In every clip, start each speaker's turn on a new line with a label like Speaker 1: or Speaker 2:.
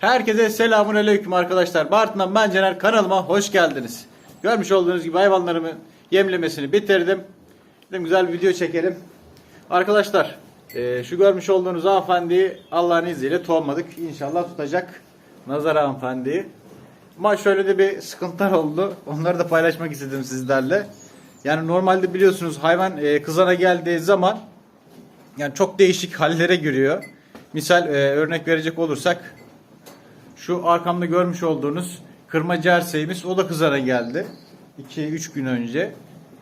Speaker 1: Herkese selamun aleyküm arkadaşlar. Bartın'dan ben Caner kanalıma hoş geldiniz. Görmüş olduğunuz gibi hayvanlarımı yemlemesini bitirdim. Dedim güzel bir video çekelim. Arkadaşlar e, şu görmüş olduğunuz hanımefendiyi Allah'ın izniyle tohumladık. İnşallah tutacak Nazar hanımefendiyi. Ama şöyle de bir sıkıntılar oldu. Onları da paylaşmak istedim sizlerle. Yani normalde biliyorsunuz hayvan e, kızana geldiği zaman yani çok değişik hallere giriyor. Misal e, örnek verecek olursak şu arkamda görmüş olduğunuz kırma cerseğimiz o da kızara geldi. 2-3 gün önce.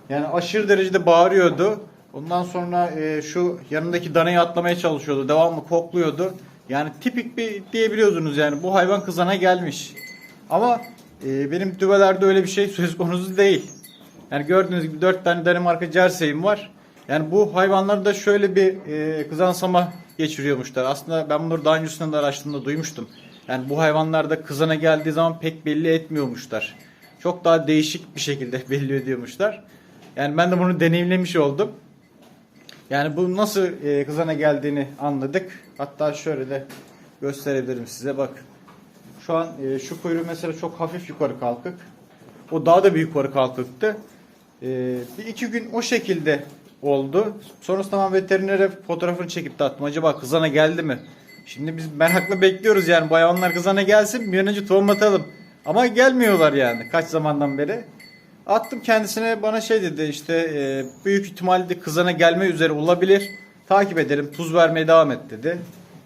Speaker 1: Yani aşırı derecede bağırıyordu. Ondan sonra e, şu yanındaki danayı atlamaya çalışıyordu. Devamlı kokluyordu. Yani tipik bir diyebiliyorsunuz yani bu hayvan kızana gelmiş. Ama e, benim düvelerde öyle bir şey söz konusu değil. Yani gördüğünüz gibi 4 tane Danimarka cerseğim var. Yani bu hayvanlarda şöyle bir e, kızansama geçiriyormuşlar. Aslında ben bunları daha öncesinde de araştırdığımda duymuştum. Yani bu hayvanlarda kızana geldiği zaman pek belli etmiyormuşlar. Çok daha değişik bir şekilde belli ediyormuşlar. Yani ben de bunu deneyimlemiş oldum. Yani bu nasıl e, kızana geldiğini anladık. Hatta şöyle de gösterebilirim size bak. Şu an e, şu kuyruğu mesela çok hafif yukarı kalkık. O daha da bir yukarı kalkıktı. E, bir iki gün o şekilde oldu. Sonrasında ben veterinere fotoğrafını çekip de attım. Acaba kızana geldi mi? Şimdi biz merakla bekliyoruz yani bu hayvanlar kızana gelsin bir önce tohumlatalım. Ama gelmiyorlar yani kaç zamandan beri. Attım kendisine bana şey dedi işte e, büyük ihtimalle kızana gelme üzere olabilir. Takip edelim tuz vermeye devam et dedi.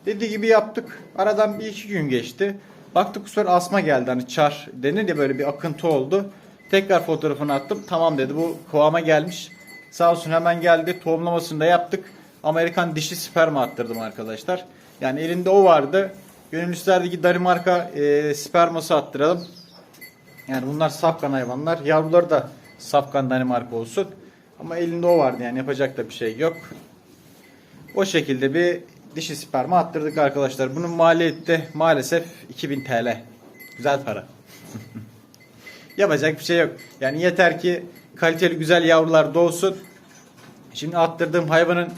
Speaker 1: Dediği gibi yaptık. Aradan bir iki gün geçti. Baktık bu asma geldi hani çar denir ya böyle bir akıntı oldu. Tekrar fotoğrafını attım. Tamam dedi bu kıvama gelmiş. Sağ olsun hemen geldi. Tohumlamasını da yaptık. Amerikan dişi sperma attırdım arkadaşlar. Yani elinde o vardı. Gönüllüslerdeki Danimarka e, sperması attıralım. Yani bunlar safkan hayvanlar. Yavruları da safkan Danimarka olsun. Ama elinde o vardı yani yapacak da bir şey yok. O şekilde bir dişi sperma attırdık arkadaşlar. Bunun maliyeti de maalesef 2000 TL. Güzel para. Yapacak bir şey yok. Yani yeter ki kaliteli güzel yavrular doğsun. Şimdi attırdığım hayvanın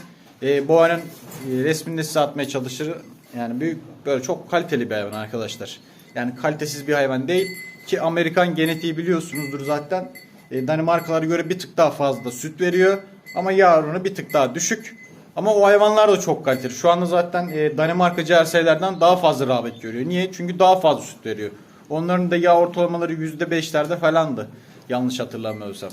Speaker 1: e, boğanın resmini de size atmaya çalışır. Yani büyük böyle çok kaliteli bir hayvan arkadaşlar. Yani kalitesiz bir hayvan değil ki Amerikan genetiği biliyorsunuzdur zaten. E, Danimarkalara göre bir tık daha fazla süt veriyor ama yağ oranı bir tık daha düşük. Ama o hayvanlar da çok kaliteli. Şu anda zaten e, Danimarka cerseylerden daha fazla rağbet görüyor. Niye? Çünkü daha fazla süt veriyor. Onların da yağ ortalamaları %5'lerde falandı. Yanlış hatırlamıyorsam.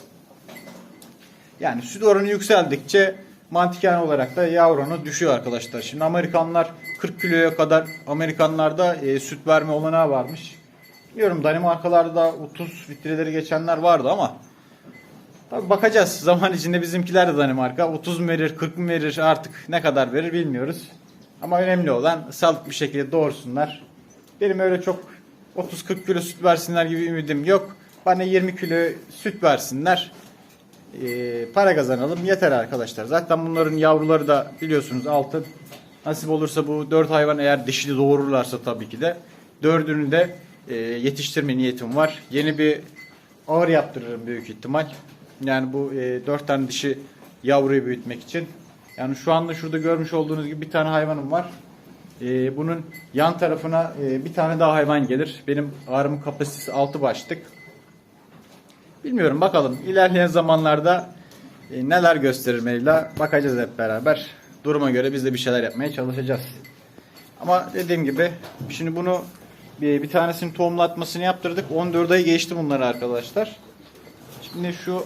Speaker 1: Yani süt oranı yükseldikçe mantıken olarak da yağ oranı düşüyor arkadaşlar. Şimdi Amerikanlar 40 kiloya kadar Amerikanlarda e, süt verme olanağı varmış. Bilmiyorum Danimarkalarda 30 litreleri geçenler vardı ama tabi bakacağız. Zaman içinde bizimkiler de Danimarka 30 mu verir 40 mı verir artık ne kadar verir bilmiyoruz. Ama önemli olan sağlıklı bir şekilde doğursunlar. Benim öyle çok 30-40 kilo süt versinler gibi ümidim yok. Bana 20 kilo süt versinler. Ee, para kazanalım yeter arkadaşlar. Zaten bunların yavruları da biliyorsunuz altın. Nasip olursa bu 4 hayvan eğer dişili doğururlarsa tabii ki de dördünü de e, yetiştirme niyetim var. Yeni bir ağır yaptırırım büyük ihtimal. Yani bu e, 4 tane dişi yavruyu büyütmek için. Yani şu anda şurada görmüş olduğunuz gibi bir tane hayvanım var. E, bunun yan tarafına e, bir tane daha hayvan gelir. Benim ağrımın kapasitesi 6 başlık. Bilmiyorum bakalım ilerleyen zamanlarda e, neler gösterir Mevla bakacağız hep beraber. Duruma göre biz de bir şeyler yapmaya çalışacağız. Ama dediğim gibi şimdi bunu bir, bir tanesinin tohumlatmasını yaptırdık. 14 ay geçti bunları arkadaşlar. Şimdi şu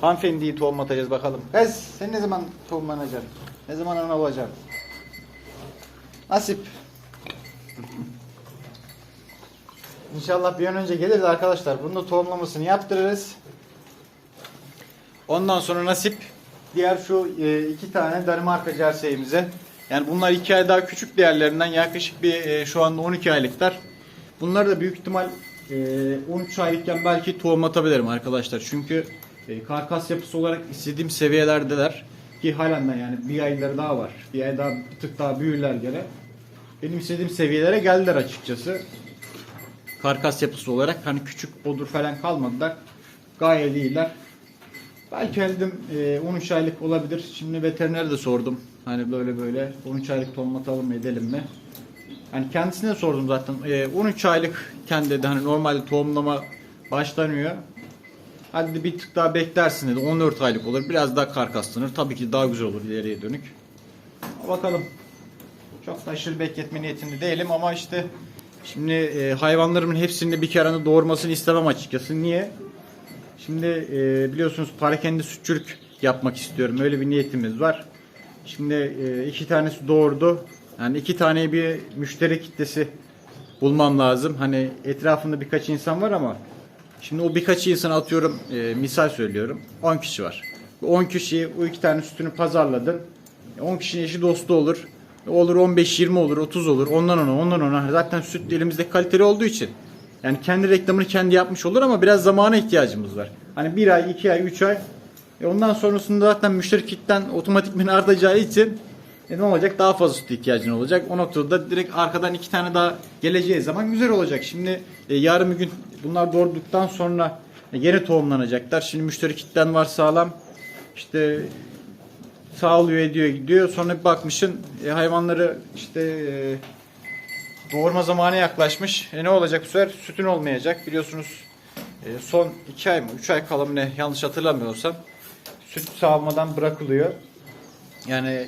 Speaker 1: hanımefendiyi tohumlatacağız bakalım. Kız sen ne zaman tohumlanacaksın? Ne zaman ana olacaksın? Nasip. İnşallah bir an önce geliriz arkadaşlar. Bunun da tohumlamasını yaptırırız. Ondan sonra nasip diğer şu e, iki tane Danimarka cerseğimize. Yani bunlar iki ay daha küçük diğerlerinden yaklaşık bir e, şu anda 12 aylıklar. Bunları da büyük ihtimal e, 13 aylıkken belki tohumlatabilirim arkadaşlar. Çünkü e, karkas yapısı olarak istediğim seviyelerdeler. Ki halen de yani bir ayları daha var. Bir ay daha bir tık daha büyürler gene. Benim istediğim seviyelere geldiler açıkçası karkas yapısı olarak hani küçük bodur falan kalmadılar. Gayet iyiler. Belki dedim e, 13 aylık olabilir. Şimdi veterinere de sordum. Hani böyle böyle 13 aylık tohumlatalım mı edelim mi? hani kendisine sordum zaten. E, 13 aylık kendi dedi hani normalde tohumlama başlanıyor. Hadi bir tık daha beklersin dedi. 14 aylık olur. Biraz daha karkaslanır. Tabii ki daha güzel olur ileriye dönük. Bakalım. Çok da aşırı bekletme niyetinde değilim ama işte şimdi e, hayvanlarımın hepsini bir kere doğurmasını istemem açıkçası. Niye? Şimdi e, biliyorsunuz parakende sütçülük yapmak istiyorum. Öyle bir niyetimiz var. Şimdi e, iki tanesi doğurdu. Yani iki tane bir müşteri kitlesi bulmam lazım. Hani etrafında birkaç insan var ama şimdi o birkaç insan atıyorum e, misal söylüyorum. 10 kişi var. Bu 10 kişi o iki tane sütünü pazarladım. 10 kişinin eşi dostu olur. Olur 15-20 olur 30 olur ondan ona ondan ona. Zaten süt elimizde kaliteli olduğu için. Yani kendi reklamını kendi yapmış olur ama biraz zamana ihtiyacımız var. Hani bir ay, iki ay, üç ay. E ondan sonrasında zaten müşteri kitten otomatikman artacağı için e ne olacak? Daha fazla süt ihtiyacın olacak. O noktada direkt arkadan iki tane daha geleceği zaman güzel olacak. Şimdi e, yarın bir gün bunlar doğurduktan sonra e, yeni tohumlanacaklar. Şimdi müşteri kitten var sağlam. İşte sağlıyor ediyor gidiyor. Sonra bir bakmışsın e, hayvanları işte e, doğurma zamanı yaklaşmış. E ne olacak bu sefer? Sütün olmayacak. Biliyorsunuz e, son 2 ay mı 3 ay kala ne yanlış hatırlamıyorsam süt sağlamadan bırakılıyor. Yani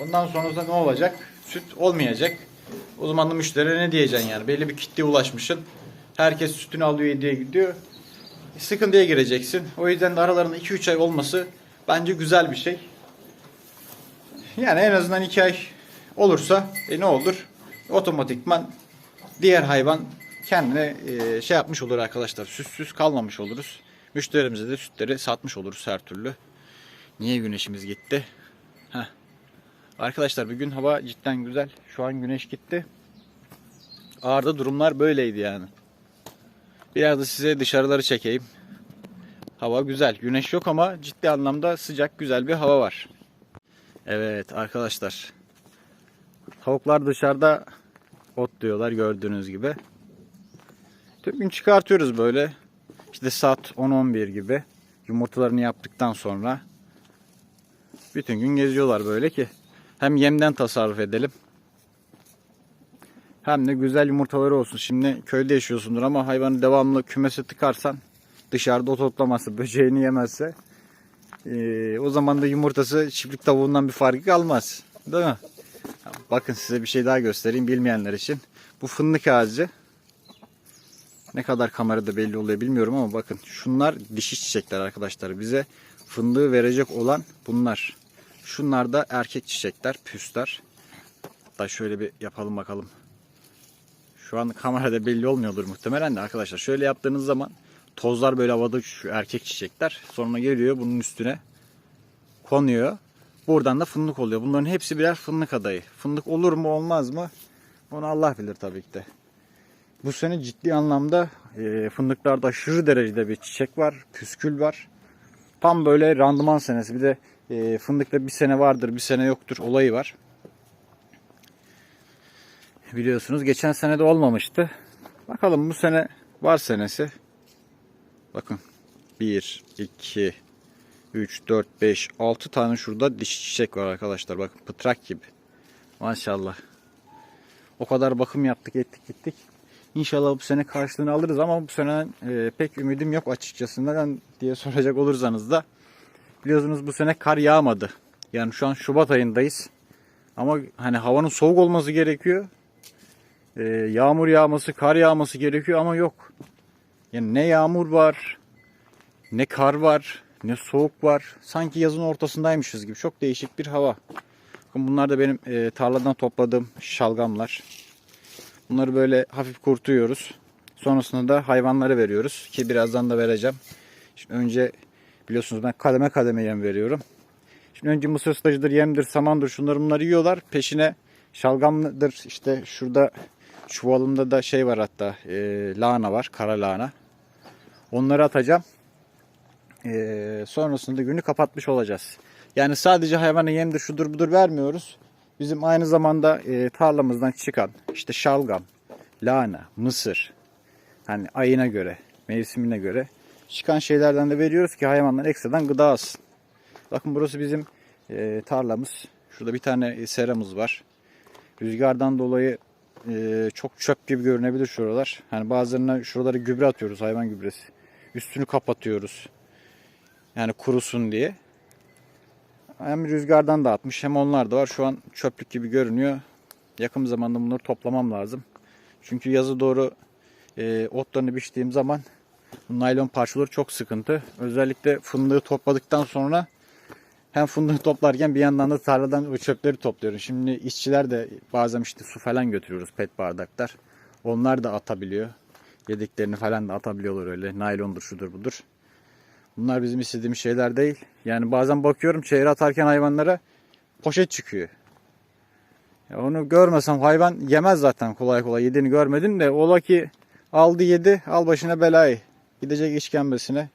Speaker 1: ondan sonra ne olacak? Süt olmayacak. O zaman da müşteri ne diyeceksin yani? Belli bir kitleye ulaşmışsın. Herkes sütünü alıyor diye gidiyor. E, Sıkıntıya gireceksin. O yüzden de aralarında 2-3 ay olması bence güzel bir şey. Yani en azından 2 ay olursa e ne olur? Otomatikman diğer hayvan kendine e, şey yapmış olur arkadaşlar. Süssüz kalmamış oluruz. Müşterimize de sütleri satmış oluruz her türlü. Niye güneşimiz gitti? Heh. Arkadaşlar bugün hava cidden güzel. Şu an güneş gitti. Ağırda durumlar böyleydi yani. Biraz da size dışarıları çekeyim. Hava güzel. Güneş yok ama ciddi anlamda sıcak güzel bir hava var. Evet arkadaşlar. Tavuklar dışarıda otluyorlar gördüğünüz gibi. Tüm gün çıkartıyoruz böyle. İşte saat 10-11 gibi. Yumurtalarını yaptıktan sonra. Bütün gün geziyorlar böyle ki. Hem yemden tasarruf edelim. Hem de güzel yumurtaları olsun. Şimdi köyde yaşıyorsundur ama hayvanı devamlı kümese tıkarsan dışarıda ot otlaması, böceğini yemezse ee, o zaman da yumurtası çiftlik tavuğundan bir farkı kalmaz. Değil mi? Bakın size bir şey daha göstereyim bilmeyenler için. Bu fındık ağacı. Ne kadar kamerada belli oluyor bilmiyorum ama bakın şunlar dişi çiçekler arkadaşlar. Bize fındığı verecek olan bunlar. Şunlar da erkek çiçekler, püsler. Hatta şöyle bir yapalım bakalım. Şu an kamerada belli olmuyordur muhtemelen de arkadaşlar. Şöyle yaptığınız zaman tozlar böyle havada şu erkek çiçekler. Sonra geliyor bunun üstüne konuyor. Buradan da fındık oluyor. Bunların hepsi birer fındık adayı. Fındık olur mu olmaz mı? Onu Allah bilir tabii ki de. Bu sene ciddi anlamda e, fındıklarda aşırı derecede bir çiçek var. Püskül var. Tam böyle randıman senesi. Bir de e, fındıkta bir sene vardır bir sene yoktur olayı var. Biliyorsunuz geçen sene de olmamıştı. Bakalım bu sene var senesi. Bakın 1, 2, 3, 4, 5, 6 tane şurada dişi çiçek var arkadaşlar. Bakın pıtrak gibi. Maşallah. O kadar bakım yaptık ettik gittik. İnşallah bu sene karşılığını alırız ama bu sene e, pek ümidim yok açıkçası. Neden diye soracak olursanız da. Biliyorsunuz bu sene kar yağmadı. Yani şu an Şubat ayındayız. Ama hani havanın soğuk olması gerekiyor. E, yağmur yağması, kar yağması gerekiyor ama yok. Yani ne yağmur var, ne kar var, ne soğuk var. Sanki yazın ortasındaymışız gibi. Çok değişik bir hava. Bakın bunlar da benim e, tarladan topladığım şalgamlar. Bunları böyle hafif kurtuyoruz. Sonrasında da hayvanlara veriyoruz. Ki birazdan da vereceğim. Şimdi önce biliyorsunuz ben kademe kademe yem veriyorum. Şimdi önce mısır stajıdır, yemdir, samandır şunları bunları yiyorlar. Peşine şalgamdır işte şurada çuvalımda da şey var hatta e, lahana var. Kara lahana. Onları atacağım. E, sonrasında günü kapatmış olacağız. Yani sadece hayvana yemdir şudur budur vermiyoruz. Bizim aynı zamanda e, tarlamızdan çıkan işte şalgam, lahana, mısır hani ayına göre, mevsimine göre çıkan şeylerden de veriyoruz ki hayvanlar ekstradan gıda alsın. Bakın burası bizim e, tarlamız. Şurada bir tane seramız var. Rüzgardan dolayı e, çok çöp gibi görünebilir şuralar. Hani bazılarına şuraları gübre atıyoruz hayvan gübresi. Üstünü kapatıyoruz. Yani kurusun diye. Hem rüzgardan da atmış hem onlar da var. Şu an çöplük gibi görünüyor. Yakın zamanda bunları toplamam lazım. Çünkü yazı doğru e, otlarını biçtiğim zaman bu naylon parçaları çok sıkıntı. Özellikle fındığı topladıktan sonra hem fındığı toplarken bir yandan da tarladan çöpleri topluyorum. Şimdi işçiler de bazen işte su falan götürüyoruz pet bardaklar. Onlar da atabiliyor. Yediklerini falan da atabiliyorlar öyle. Naylondur şudur budur. Bunlar bizim istediğimiz şeyler değil. Yani bazen bakıyorum çeyre atarken hayvanlara poşet çıkıyor. Ya onu görmesem hayvan yemez zaten kolay kolay yediğini görmedim de ola ki aldı yedi al başına belayı. Gidecek işkembesine.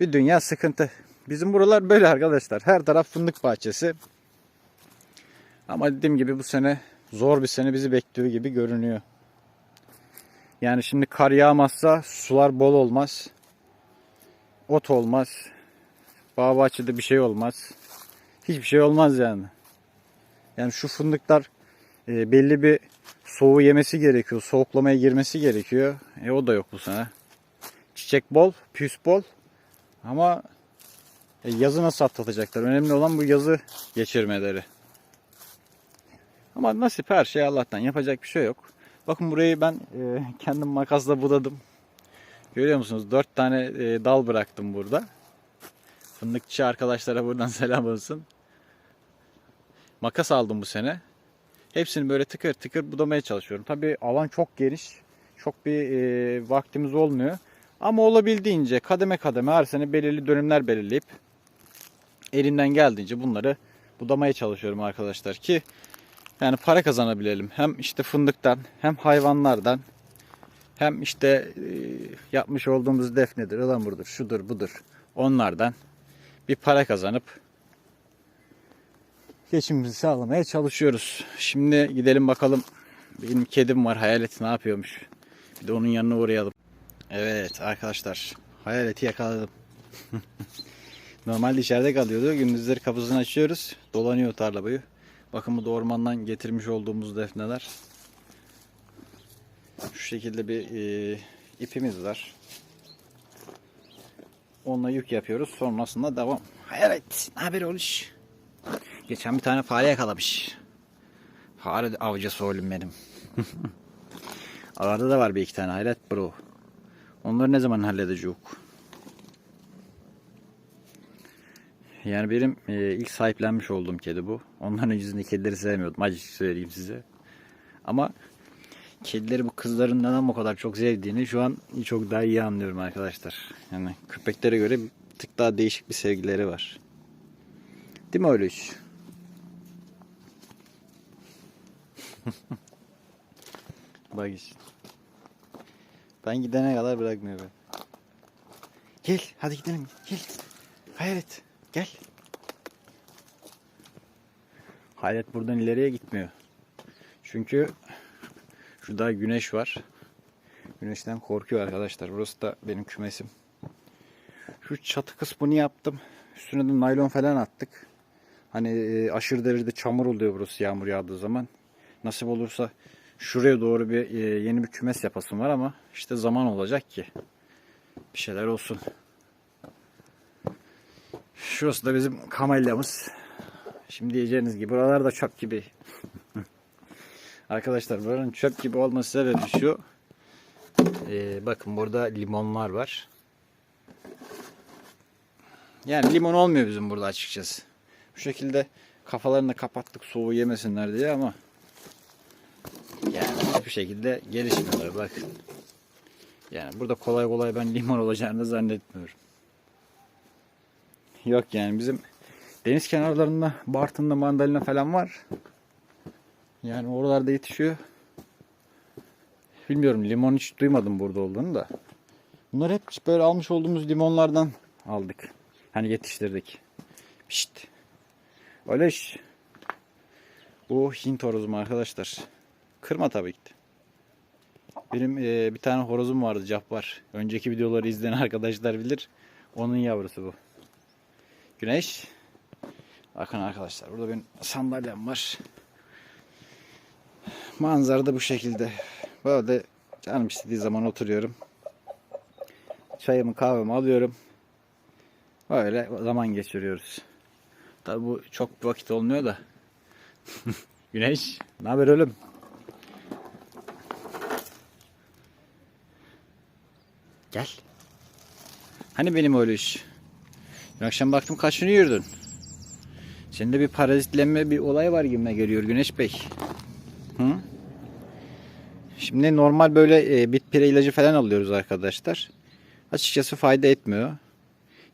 Speaker 1: Bir dünya sıkıntı. Bizim buralar böyle arkadaşlar. Her taraf fındık bahçesi. Ama dediğim gibi bu sene zor bir sene bizi bekliyor gibi görünüyor. Yani şimdi kar yağmazsa sular bol olmaz. Ot olmaz. Bağ bahçede bir şey olmaz. Hiçbir şey olmaz yani. Yani şu fındıklar e, belli bir soğuğu yemesi gerekiyor. Soğuklamaya girmesi gerekiyor. E o da yok bu sene. Çiçek bol, püs bol. Ama yazı nasıl atlatacaklar? Önemli olan bu yazı geçirmeleri. Ama nasip her şey Allah'tan. Yapacak bir şey yok. Bakın burayı ben e, kendim makasla budadım. Görüyor musunuz? Dört tane e, dal bıraktım burada. Fındıkçı arkadaşlara buradan selam olsun. Makas aldım bu sene. Hepsini böyle tıkır tıkır budamaya çalışıyorum. Tabii alan çok geniş. Çok bir e, vaktimiz olmuyor. Ama olabildiğince kademe kademe her sene belirli dönümler belirleyip elimden geldiğince bunları budamaya çalışıyorum arkadaşlar ki yani para kazanabilelim. Hem işte fındıktan hem hayvanlardan hem işte e, yapmış olduğumuz defnedir, ılamurdur, şudur budur onlardan bir para kazanıp geçimimizi sağlamaya çalışıyoruz. Şimdi gidelim bakalım. Benim kedim var hayalet ne yapıyormuş. Bir de onun yanına uğrayalım. Evet arkadaşlar hayaleti yakaladım. Normalde içeride kalıyordu. Gündüzleri kapısını açıyoruz. Dolanıyor tarla boyu. Bakın bu da ormandan getirmiş olduğumuz defneler. Şu şekilde bir e, ipimiz var. Onunla yük yapıyoruz. Sonrasında devam. Hayalet ne haber oluş? Geçen bir tane fare yakalamış. Fare avcısı oğlum benim. Arada da var bir iki tane hayret bro. Onları ne zaman halledeceğiz? Yani benim e, ilk sahiplenmiş olduğum kedi bu. Onların öncesinde kedileri sevmiyordum. Acı söyleyeyim size. Ama kedileri bu kızların neden bu kadar çok sevdiğini şu an çok daha iyi anlıyorum arkadaşlar. Yani köpeklere göre bir tık daha değişik bir sevgileri var. Değil mi öyle iş? Bak işte. Ben gidene kadar bırakmıyor beni. Gel hadi gidelim gel. Hayret gel. Hayret buradan ileriye gitmiyor. Çünkü şurada güneş var. Güneşten korkuyor arkadaşlar. Burası da benim kümesim. Şu çatı kısmını yaptım. Üstüne de naylon falan attık. Hani e, aşırı derecede çamur oluyor burası yağmur yağdığı zaman. Nasip olursa şuraya doğru bir e, yeni bir kümes yapasım var ama işte zaman olacak ki bir şeyler olsun. Şurası da bizim kamelyamız. Şimdi diyeceğiniz gibi buralar da çöp gibi. Arkadaşlar buranın çöp gibi olması sebebi şu. Ee, bakın burada limonlar var. Yani limon olmuyor bizim burada açıkçası. Bu şekilde kafalarını kapattık soğuğu yemesinler diye ama yani hiçbir şekilde gelişmiyorlar bakın. Yani burada kolay kolay ben limon olacağını zannetmiyorum. Yok yani bizim deniz kenarlarında Bartın'da mandalina falan var. Yani oralarda yetişiyor. Bilmiyorum limon hiç duymadım burada olduğunu da. Bunlar hep böyle almış olduğumuz limonlardan aldık. Hani yetiştirdik. Pişt. Öyle iş. Bu Hint horozum arkadaşlar. Kırma tabii ki. Benim e, bir tane horozum vardı Cabbar. Önceki videoları izleyen arkadaşlar bilir. Onun yavrusu bu. Güneş. Bakın arkadaşlar burada benim sandalyem var. Manzara da bu şekilde. Böyle canım istediği zaman oturuyorum. Çayımı kahvemi alıyorum. Böyle zaman geçiriyoruz. Tabi bu çok vakit olmuyor da. Güneş, ne haber oğlum? Gel. Hani benim öyle iş? Dün akşam baktım kaçını yiyordun. Senin de bir parazitlenme bir olay var gibime geliyor Güneş Bey. Hı? Şimdi normal böyle e, bitpire ilacı falan alıyoruz arkadaşlar. Açıkçası fayda etmiyor.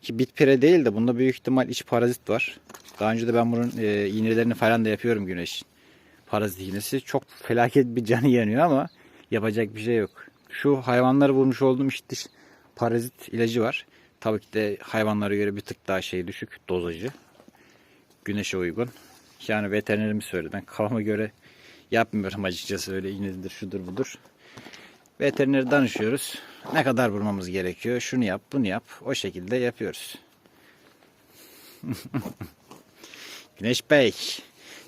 Speaker 1: Ki bitpire değil de bunda büyük ihtimal iç parazit var. Daha önce de ben bunun e, iğnelerini falan da yapıyorum güneşin. Parazit iğnesi. Çok felaket bir canı yanıyor ama yapacak bir şey yok. Şu hayvanları bulmuş olduğum işte parazit ilacı var. Tabii ki de hayvanlara göre bir tık daha şey düşük dozajı. Güneşe uygun. Yani veterinerimiz söyledi. Ben kafama göre yapmıyorum açıkçası öyle iğnedir şudur budur. Veterinere danışıyoruz. Ne kadar vurmamız gerekiyor? Şunu yap, bunu yap. O şekilde yapıyoruz. Güneş Bey.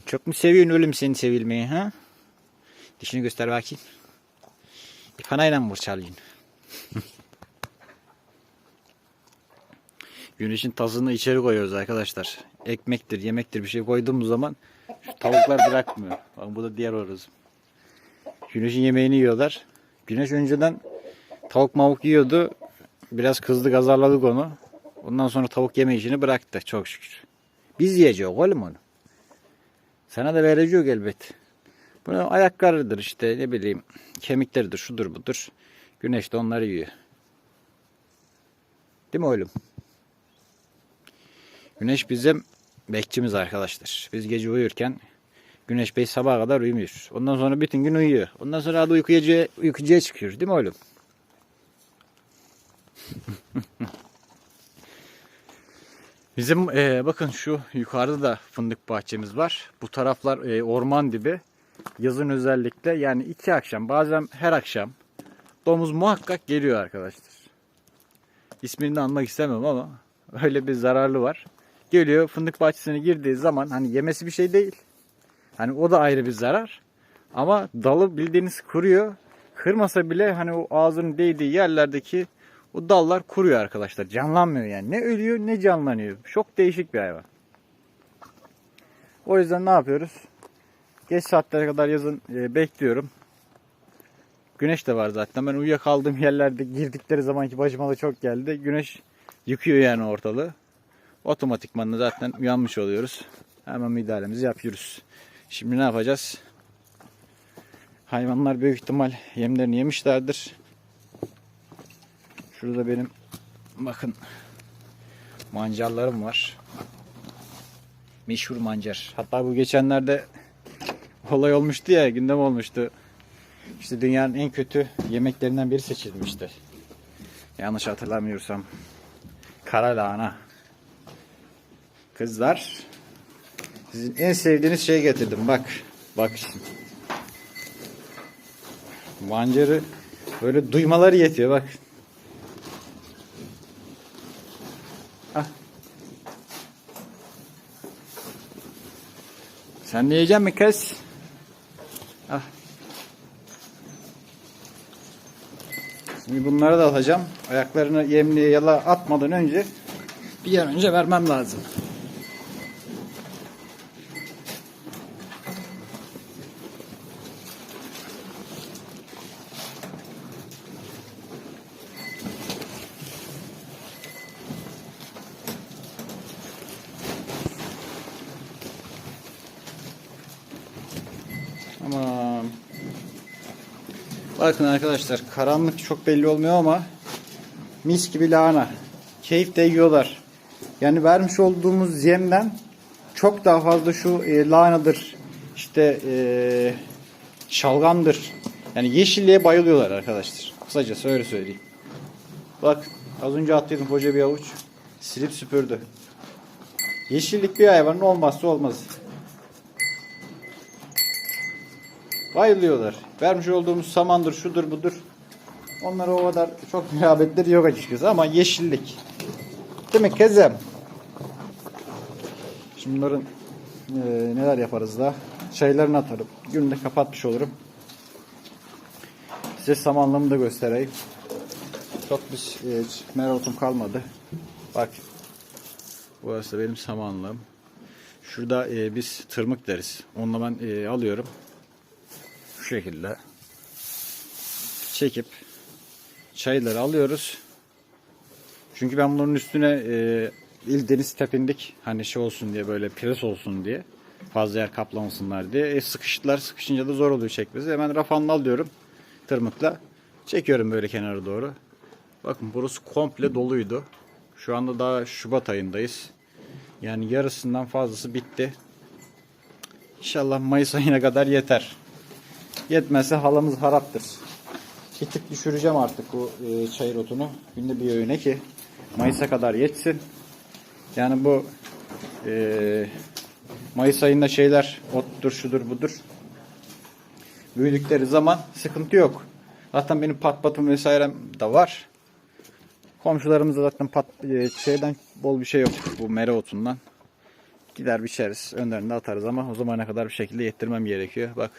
Speaker 1: Çok mu seviyorsun oğlum seni sevilmeyi ha? Dişini göster bakayım. İpanayla mı fırçalıyorsun? Güneşin tazını içeri koyuyoruz arkadaşlar. Ekmektir, yemektir bir şey koyduğumuz zaman tavuklar bırakmıyor. Bakın bu da diğer horozum. Güneşin yemeğini yiyorlar. Güneş önceden tavuk mavuk yiyordu. Biraz kızdık azarladık onu. Ondan sonra tavuk yeme işini bıraktı çok şükür. Biz yiyeceğiz oğlum onu. Sana da verecek elbet. Bunun ayaklarıdır işte ne bileyim kemikleridir şudur budur. Güneş de onları yiyor. Değil mi oğlum? Güneş bizim bekçimiz arkadaşlar. Biz gece uyurken Güneş Bey sabaha kadar uyumuyor. Ondan sonra bütün gün uyuyor. Ondan sonra adı uykuya, uykucuya çıkıyor. Değil mi oğlum? Bizim e, bakın şu yukarıda da fındık bahçemiz var. Bu taraflar e, orman dibi. Yazın özellikle yani iki akşam bazen her akşam domuz muhakkak geliyor arkadaşlar. İsmini de anmak istemem ama öyle bir zararlı var. Geliyor fındık bahçesine girdiği zaman hani yemesi bir şey değil. Hani o da ayrı bir zarar. Ama dalı bildiğiniz kuruyor. Kırmasa bile hani o ağzının değdiği yerlerdeki o dallar kuruyor arkadaşlar. Canlanmıyor yani. Ne ölüyor ne canlanıyor. Çok değişik bir hayvan. O yüzden ne yapıyoruz? Geç saatlere kadar yazın e, bekliyorum. Güneş de var zaten. Ben uyuyakaldığım yerlerde girdikleri zamanki başıma da çok geldi. Güneş yıkıyor yani ortalığı. Otomatikman da zaten uyanmış oluyoruz. Hemen müdahalemizi yapıyoruz. Şimdi ne yapacağız? Hayvanlar büyük ihtimal yemlerini yemişlerdir. Şurada benim bakın mancarlarım var. Meşhur mancar. Hatta bu geçenlerde olay olmuştu ya gündem olmuştu. İşte dünyanın en kötü yemeklerinden biri seçilmişti. Yanlış hatırlamıyorsam. Kara lahana. Kızlar sizin en sevdiğiniz şeyi getirdim bak. Bak şimdi. Mancarı böyle duymaları yetiyor bak. Ah. Sen de yiyecek mi kız? Ah. Şimdi bunları da alacağım. Ayaklarını yemliğe yala atmadan önce bir an önce vermem lazım. Bakın arkadaşlar karanlık çok belli olmuyor ama mis gibi lahana. Keyif de yiyorlar. Yani vermiş olduğumuz yemden çok daha fazla şu e, lahanadır. işte e, şalgamdır. Yani yeşilliğe bayılıyorlar arkadaşlar. Kısaca öyle söyleyeyim. Bak az önce attıydım koca bir avuç. Silip süpürdü. Yeşillik bir hayvanın olmazsa olmaz. Bayılıyorlar. Vermiş olduğumuz samandır, şudur budur. Onlara o kadar çok muhabbetleri yok açıkçası ama yeşillik. Değil mi kızım? Şimdi bunların e, neler yaparız da? çaylarını atarım. Günü de kapatmış olurum. Size samanlığımı da göstereyim. Çok bir e, merotum kalmadı. Bak. Burası da benim samanlığım. Şurada e, biz tırmık deriz. Onunla ben e, alıyorum. Şekilde. Çekip çayları alıyoruz. Çünkü ben bunun üstüne e, İldeniz tepindik. Hani şey olsun diye böyle pres olsun diye. Fazla yer kaplamasınlar diye. E, sıkıştılar. Sıkışınca da zor oluyor çekmesi. Hemen rafanla alıyorum. Tırmıkla. Çekiyorum böyle kenara doğru. Bakın burası komple doluydu. Şu anda daha Şubat ayındayız. Yani yarısından fazlası bitti. İnşallah Mayıs ayına kadar yeter. Yetmezse halamız haraptır. Tık düşüreceğim artık bu e, çayır otunu. Günde bir öğüne ki Mayıs'a kadar yetsin. Yani bu e, Mayıs ayında şeyler ottur şudur budur. Büyüdükleri zaman sıkıntı yok. Zaten benim pat patım vesairem de var. Komşularımızda zaten pat, e, şeyden bol bir şey yok bu mere otundan. Gider biçeriz. Önlerinde atarız ama o zamana kadar bir şekilde yettirmem gerekiyor. Bak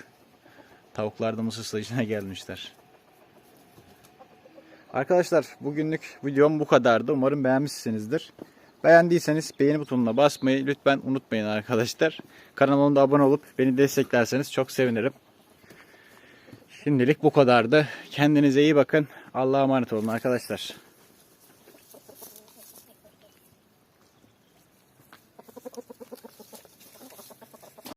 Speaker 1: tavuklar da mısır sayıcına gelmişler. Arkadaşlar bugünlük videom bu kadardı. Umarım beğenmişsinizdir. Beğendiyseniz beğeni butonuna basmayı lütfen unutmayın arkadaşlar. Kanalıma da abone olup beni desteklerseniz çok sevinirim. Şimdilik bu kadardı. Kendinize iyi bakın. Allah'a emanet olun arkadaşlar.